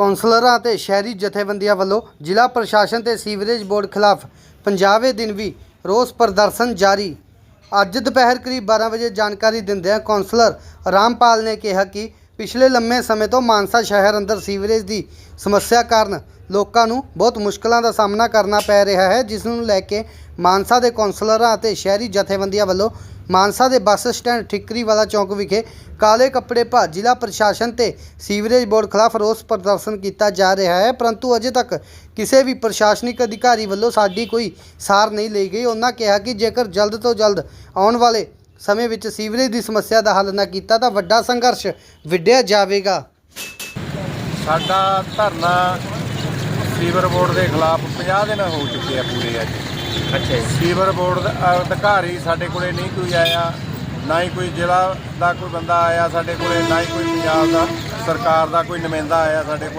ਕੌਂਸਲਰਾਂ ਅਤੇ ਸ਼ਹਿਰੀ ਜਥੇਬੰਦੀਆਂ ਵੱਲੋਂ ਜ਼ਿਲ੍ਹਾ ਪ੍ਰਸ਼ਾਸਨ ਤੇ ਸੀਵਰੇਜ ਬੋਰਡ ਖਿਲਾਫ ਪੰਜਾਬੇ ਦਿਨ ਵੀ ਰੋਸ ਪ੍ਰਦਰਸ਼ਨ ਜਾਰੀ। ਅੱਜ ਦੁਪਹਿਰ ਕਰੀਬ 12 ਵਜੇ ਜਾਣਕਾਰੀ ਦਿੰਦਿਆਂ ਕੌਂਸਲਰ ਰਾਮਪਾਲ ਨੇ ਕਿਹਾ ਕਿ ਪਿਛਲੇ ਲੰਮੇ ਸਮੇਂ ਤੋਂ ਮਾਨਸਾ ਸ਼ਹਿਰ ਅੰਦਰ ਸੀਵਰੇਜ ਦੀ ਸਮੱਸਿਆ ਕਾਰਨ ਲੋਕਾਂ ਨੂੰ ਬਹੁਤ ਮੁਸ਼ਕਲਾਂ ਦਾ ਸਾਹਮਣਾ ਕਰਨਾ ਪੈ ਰਿਹਾ ਹੈ, ਜਿਸ ਨੂੰ ਲੈ ਕੇ ਮਾਨਸਾ ਦੇ ਕੌਂਸਲਰਾਂ ਅਤੇ ਸ਼ਹਿਰੀ ਜਥੇਬੰਦੀਆਂ ਵੱਲੋਂ ਮਾਨਸਾ ਦੇ ਬੱਸ ਸਟੈਂਡ ਠਿਕਰੀ ਵਾਲਾ ਚੌਂਕ ਵਿਖੇ ਕਾਲੇ ਕੱਪੜੇ ਪਾ ਜ਼ਿਲ੍ਹਾ ਪ੍ਰਸ਼ਾਸਨ ਤੇ ਸੀਵਰੇਜ ਬੋਰਡ ਖਿਲਾਫ ਰੋਸ ਪ੍ਰਦਰਸ਼ਨ ਕੀਤਾ ਜਾ ਰਿਹਾ ਹੈ, ਪਰੰਤੂ ਅਜੇ ਤੱਕ ਕਿਸੇ ਵੀ ਪ੍ਰਸ਼ਾਸਨਿਕ ਅਧਿਕਾਰੀ ਵੱਲੋਂ ਸਾਡੀ ਕੋਈ ਸਾਰ ਨਹੀਂ ਲਈ ਗਈ। ਉਹਨਾਂ ਕਿਹਾ ਕਿ ਜੇਕਰ ਜਲਦ ਤੋਂ ਜਲਦ ਆਉਣ ਵਾਲੇ ਸਮੇਂ ਵਿੱਚ ਸੀਵਰੇਜ ਦੀ ਸਮੱਸਿਆ ਦਾ ਹੱਲ ਨਾ ਕੀਤਾ ਤਾਂ ਵੱਡਾ ਸੰਘਰਸ਼ ਵਿੱਢਿਆ ਜਾਵੇਗਾ। ਸਾਡਾ ਧਰਨਾ ਸੀਵਰ ਬੋਰਡ ਦੇ ਖਿਲਾਫ 50 ਦਿਨ ਹੋ ਚੁੱਕੇ ਆ ਪੂਰੇ ਅੱਜ। ਅੱਛਾ ਸੀਵਰ ਬੋਰਡ ਦਾ ਅਧਿਕਾਰੀ ਸਾਡੇ ਕੋਲੇ ਨਹੀਂ ਕੋਈ ਆਇਆ ਨਾ ਹੀ ਕੋਈ ਜ਼ਿਲ੍ਹਾ ਦਾ ਕੋਈ ਬੰਦਾ ਆਇਆ ਸਾਡੇ ਕੋਲੇ ਨਾ ਹੀ ਕੋਈ ਪੰਜਾਬ ਦਾ ਸਰਕਾਰ ਦਾ ਕੋਈ ਨੁਮਾਇੰਦਾ ਆਇਆ ਸਾਡੇ ਕੋਲੇ।